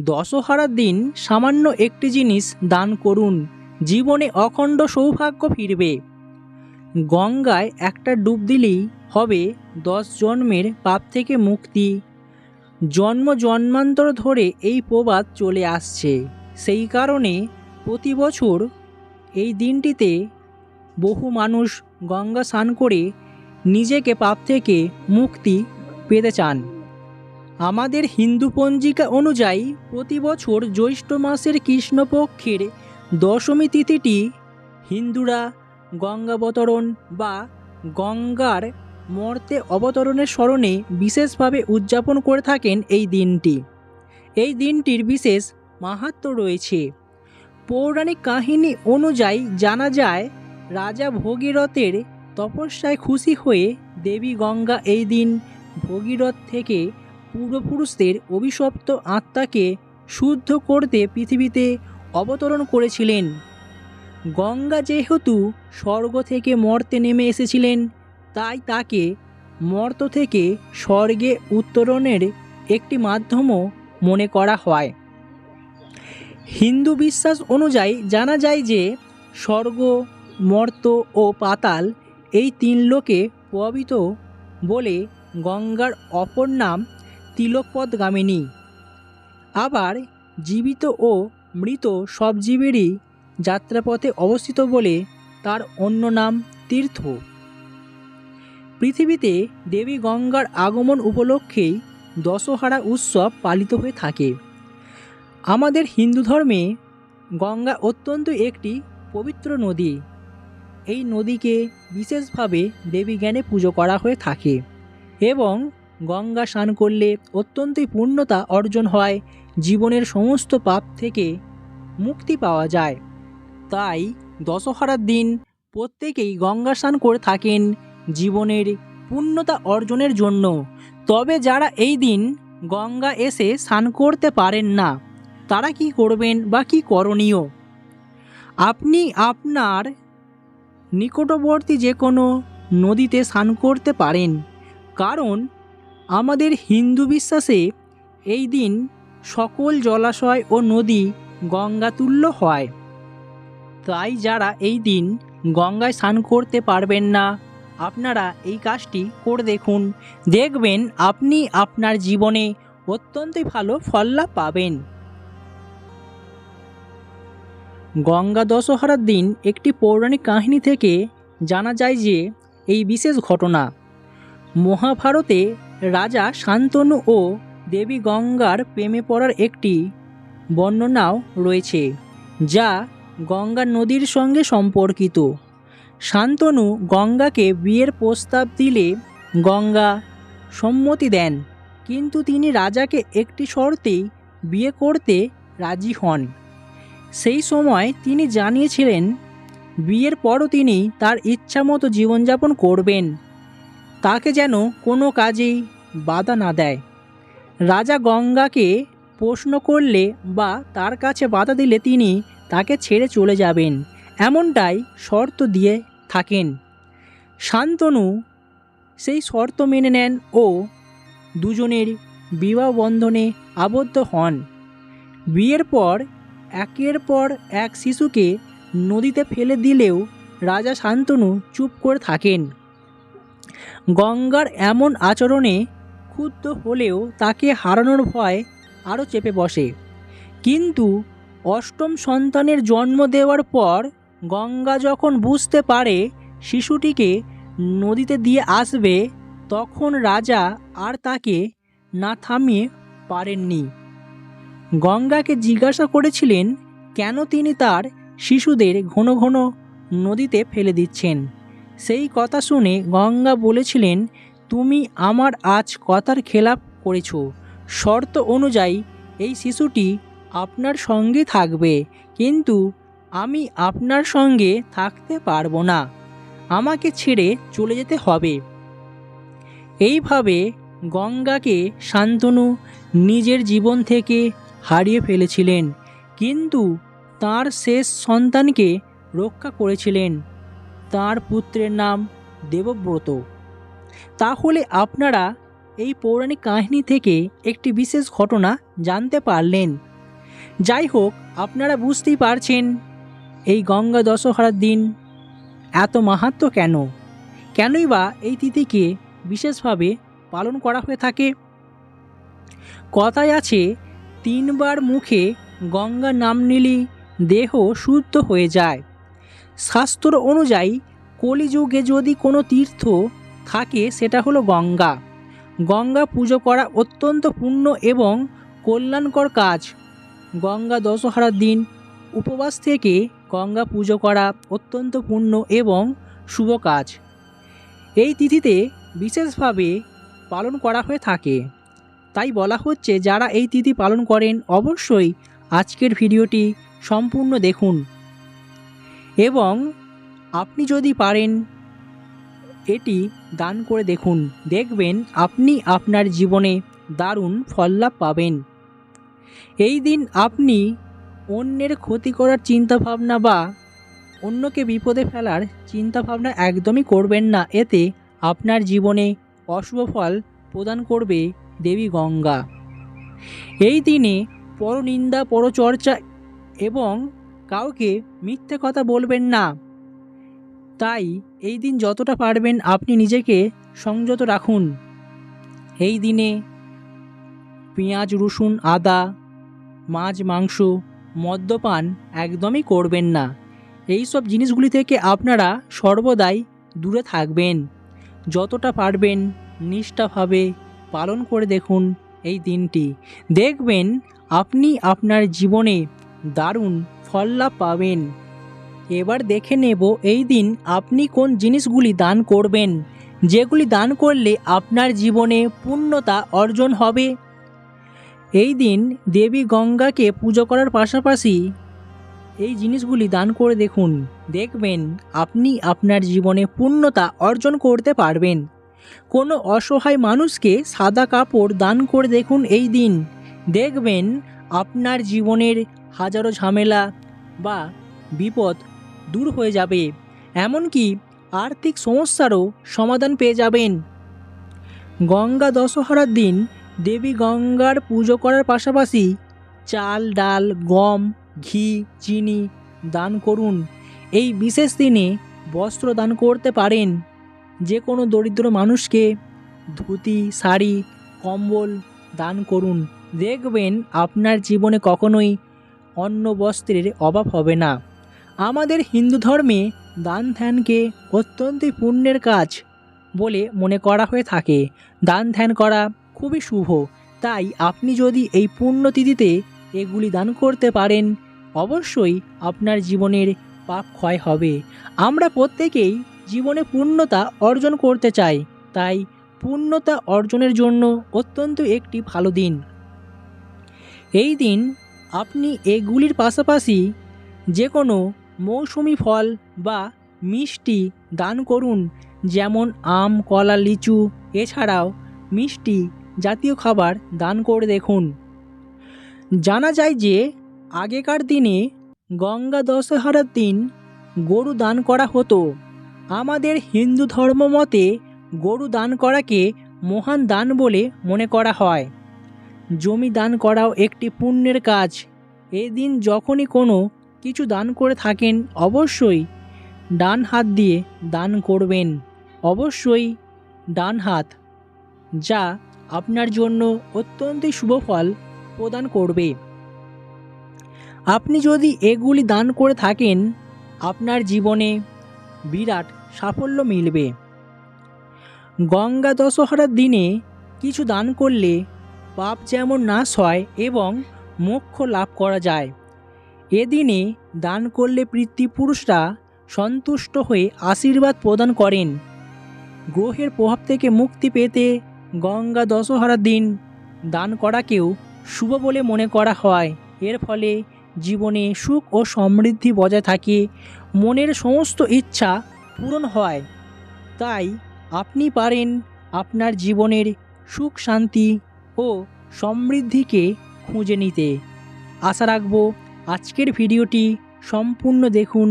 দশহারার দিন সামান্য একটি জিনিস দান করুন, জীবনে অখণ্ড সৌভাগ্য ফিরবে। গঙ্গায় একটা ডুব দিলেই হবে দশ জন্মের পাপ থেকে মুক্তি। জন্ম জন্মান্তর ধরে এই প্রবাদ চলে আসছে। সেই কারণে প্রতি বছর এই দিনটিতে বহু মানুষ গঙ্গা স্নান করে নিজেকে পাপ থেকে মুক্তি পেতে চান। আমাদের হিন্দু পঞ্জিকা অনুযায়ী প্রতি বছর জ্যৈষ্ঠ মাসের কৃষ্ণপক্ষের দশমী তিথিটি হিন্দুরা গঙ্গাবতরণ বা গঙ্গার মর্তে অবতরণের স্মরণে বিশেষভাবে উদযাপন করে থাকেন এই দিনটি। এই দিনটির বিশেষ মাহাত্ম্য রয়েছে। পৌরাণিক কাহিনী অনুযায়ী জানা যায়, রাজা ভগীরথের তপস্যায় খুশি হয়ে দেবী গঙ্গা এই দিন ভগীরথ থেকে পূর্বপুরুষদের অভিশপ্ত আত্মাকে শুদ্ধ করতে পৃথিবীতে অবতরণ করেছিলেন। গঙ্গা যেহেতু স্বর্গ থেকে মর্তে নেমে এসেছিলেন, তাই তাকে মর্ত থেকে স্বর্গে উত্তরণের একটি মাধ্যমও মনে করা হয়। হিন্দু বিশ্বাস অনুযায়ী জানা যায় যে স্বর্গ, মর্ত ও পাতাল এই তিন লোকে প্রভাবিত বলে গঙ্গার অপর নাম তিলকপদগামিনী। আবার জীবিত ও মৃত সব জীবেরই যাত্রাপথে অবস্থিত বলে তার অন্য নাম তীর্থ। পৃথিবীতে দেবী গঙ্গার আগমন উপলক্ষেই দশহারা উৎসব পালিত হয়ে থাকে। আমাদের হিন্দু ধর্মে গঙ্গা অত্যন্ত একটি পবিত্র নদী। এই নদীকে বিশেষভাবে দেবী জ্ঞানে পুজো করা হয়ে থাকে এবং গঙ্গা স্নান করলে অত্যন্তই পূর্ণতা অর্জন হয়, জীবনের সমস্ত পাপ থেকে মুক্তি পাওয়া যায়। তাই দশহরার দিন প্রত্যেকেই গঙ্গা স্নান করে থাকেন জীবনের পূর্ণতা অর্জনের জন্য। তবে যারা এই দিন গঙ্গা এসে স্নান করতে পারেন না, তারা কি করবেন বা কি করণীয়? আপনি আপনার নিকটবর্তী যে কোনো নদীতে স্নান করতে পারেন। কারণ আমাদের হিন্দু বিশ্বাসে এই দিন সকল জলাশয় ও নদী গঙ্গাতুল্য হয়। তাই যারা এই দিন গঙ্গায় স্নান করতে পারবেন না, আপনারা এই কাজটি করে দেখুন। দেখবেন আপনি আপনার জীবনে অত্যন্তই ভালো ফল লাভ পাবেন। গঙ্গা দশহরার দিন একটি পৌরাণিক কাহিনী থেকে জানা যায় যে, এই বিশেষ ঘটনা মহাভারতে রাজা শান্তনু ও দেবী গঙ্গার প্রেমে পড়ার একটি বর্ণনাও রয়েছে, যা গঙ্গা নদীর সঙ্গে সম্পর্কিত। শান্তনু গঙ্গাকে বিয়ের প্রস্তাব দিলে গঙ্গা সম্মতি দেন, কিন্তু তিনি রাজাকে একটি শর্তেই বিয়ে করতে রাজি হন। সেই সময় তিনি জানিয়েছিলেন, বিয়ের পরও তিনি তার ইচ্ছামতো জীবনযাপন করবেন। তাকে যেন কোনো কাজেই বাধা না দেয়। রাজা গঙ্গাকে প্রশ্ন করলে বা তার কাছে বাধা দিলে তিনি তাকে ছেড়ে চলে যাবেন, এমনটাই শর্ত দিয়ে থাকেন। শান্তনু সেই শর্ত মেনে নেন ও দুজনের বিবাহ বন্ধনে আবদ্ধ হন। বিয়ের পর, একের পর এক শিশুকে নদীতে ফেলে দিলেও রাজা শান্তনু চুপ করে থাকেন। গঙ্গার এমন আচরণে ক্ষুব্ধ হলেও তাকে হারানোর ভয় আরও চেপে বসে। কিন্তু অষ্টম সন্তানের জন্ম দেওয়ার পর গঙ্গা যখন বুঝতে পারে শিশুটিকে নদীতে দিয়ে আসবে, তখন রাজা আর তাকে না থামিয়ে পারেননি। গঙ্গাকে জিজ্ঞাসা করেছিলেন, কেন তিনি তার শিশুদের ঘন ঘন নদীতে ফেলে দিচ্ছেন? সেই কথা শুনে গঙ্গা বলেছিলেন, তুমি আমার আজ কথার খেলাপ করেছ। শর্ত অনুযায়ী এই শিশুটি আপনার সঙ্গে থাকবে, কিন্তু আমি আপনার সঙ্গে থাকতে পারব না। আমাকে ছেড়ে চলে যেতে হবে। এইভাবে গঙ্গাকে শান্তনু নিজের জীবন থেকে হারিয়ে ফেলেছিলেন, কিন্তু তার শেষ সন্তানকে রক্ষা করেছিলেন। তার পুত্রের নাম দেবব্রত। তাহলে আপনারা এই পৌরাণিক কাহিনী থেকে একটি বিশেষ ঘটনা জানতে পারলেন। যাই হোক, আপনারা বুঝতেই পারছেন, এই গঙ্গা দশহরার দিন এত মাহাত্ম্য কেন? কেনই বা এই তিথিকে বিশেষভাবে পালন করা হয়ে থাকে? কথায় আছে, তিনবার মুখে গঙ্গা নাম নিলি দেহ শুদ্ধ হয়ে যায়। শাস্ত্র অনুযায়ী কলিযুগে যদি কোনো তীর্থ থাকে, সেটা হলো গঙ্গা। গঙ্গা পুজো করা অত্যন্ত পূর্ণ এবং কল্যাণকর কাজ। গঙ্গা দশহরার দিন উপবাস থেকে গঙ্গা পুজো করা অত্যন্ত পূর্ণ এবং শুভ কাজ। এই তিথিতে বিশেষভাবে পালন করা হয়ে থাকে। তাই বলা হচ্ছে, যারা এই তিথি পালন করেন, অবশ্যই আজকের ভিডিওটি সম্পূর্ণ দেখুন। এবং আপনি যদি পারেন, এটি দান করে দেখুন। দেখবেন আপনি আপনার জীবনে দারুণ ফললাভ পাবেন। এই দিন আপনি অন্যের ক্ষতি করার চিন্তাভাবনা বা অন্যকে বিপদে ফেলার চিন্তাভাবনা একদমই করবেন না। এতে আপনার জীবনে অশুভ ফল প্রদান করবে দেবী গঙ্গা। এই দিনে পরনিন্দা, পরচর্চা এবং কাউকে মিথ্যে কথা বলবেন না। তাই এই দিন যতটা পারবেন আপনি নিজেকে সংযত রাখুন। এই দিনে পেঁয়াজ, রসুন, আদা, মাছ, মাংস, মদ্যপান একদমই করবেন না। এই সব জিনিসগুলি থেকে আপনারা সর্বদাই দূরে থাকবেন। যতটা পারবেন নিষ্ঠাভাবে পালন করে দেখুন এই দিনটি। দেখবেন আপনি আপনার জীবনে দারুণ ফল লাভ পাবেন। এবার দেখে নেব এই দিন আপনি কোন জিনিসগুলি দান করবেন, যেগুলি দান করলে আপনার জীবনে পূর্ণতা অর্জন হবে। এই দিন দেবী গঙ্গাকে পুজো করার পাশাপাশি এই জিনিসগুলি দান করে দেখুন, দেখবেন আপনি আপনার জীবনে পূর্ণতা অর্জন করতে পারবেন। কোনো অসহায় মানুষকে সাদা কাপড় দান করে দেখুন এই দিন, দেখবেন আপনার জীবনের হাজারো ঝামেলা বা বিপদ দূর হয়ে যাবে। এমনকি আর্থিক সমস্যারও সমাধান পেয়ে যাবেন। গঙ্গা দশহরার দিন দেবী গঙ্গার পুজো করার পাশাপাশি চাল, ডাল, গম, ঘি, চিনি দান করুন। এই বিশেষ দিনে বস্ত্র দান করতে পারেন। যে কোনো দরিদ্র মানুষকে ধুতি, শাড়ি, কম্বল দান করুন। দেখবেন আপনার জীবনে কখনোই অন্ন বস্ত্রের অভাব হবে না। আমাদের হিন্দু ধর্মে দান ধ্যানকে অত্যন্তই পুণ্যের কাজ বলে মনে করা হয়ে থাকে। দান ধ্যান করা খুবই শুভ। তাই আপনি যদি এই পুণ্যতিথিতে এগুলি দান করতে পারেন, অবশ্যই আপনার জীবনের পাপ ক্ষয় হবে। আমরা প্রত্যেকেই জীবনে পূর্ণতা অর্জন করতে চাই। তাই পূর্ণতা অর্জনের জন্য অত্যন্ত একটি ভালো দিন। এই দিন আপনি এগুলির পাশাপাশি যে কোনো মৌসুমি ফল বা মিষ্টি দান করুন, যেমন আম, কলা, লিচু। এছাড়াও মিষ্টি জাতীয় খাবার দান করে দেখুন। জানা যায় যে আগেকার দিনে গঙ্গা দশহরার দিন গরু দান করা হতো। আমাদের হিন্দু ধর্ম মতে গরু দান করাকে মহান দান বলে মনে করা হয়। জমি দান করাও একটি পুণ্যের কাজ। এদিন যখনই কোনো কিছু দান করে থাকেন, অবশ্যই ডান হাত দিয়ে দান করবেন। অবশ্যই ডান হাত, যা আপনার জন্য অত্যন্তই শুভ ফল প্রদান করবে। আপনি যদি এগুলি দান করে থাকেন, আপনার জীবনে বিরাট সাফল্য মিলবে। গঙ্গা দশহরার দিনে কিছু দান করলে পাপ যেমন নাশ হয় এবং মোক্ষ লাভ করা যায়। এদিনে দান করলে পিতৃপুরুষরা সন্তুষ্ট হয়ে আশীর্বাদ প্রদান করেন। গ্রহের প্রভাব থেকে মুক্তি পেতে গঙ্গা দশহরার দিন দান করাকেও শুভ বলে মনে করা হয়। এর ফলে জীবনে সুখ ও সমৃদ্ধি বজায় থাকে, মনের সমস্ত ইচ্ছা পূরণ হয়। তাই আপনি পারেন আপনার জীবনের সুখ শান্তি ও সমৃদ্ধিকে খুঁজে নিতে। আশা রাখব আজকের ভিডিওটি সম্পূর্ণ দেখুন।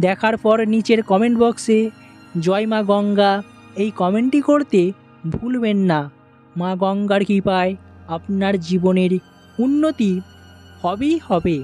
দেখার পর নিচের কমেন্ট বক্সে জয় মা গঙ্গা এই কমেন্টটি করতে ভুলবেন না। মা গঙ্গার কৃপায় আপনার জীবনের উন্নতি হবেই হবে।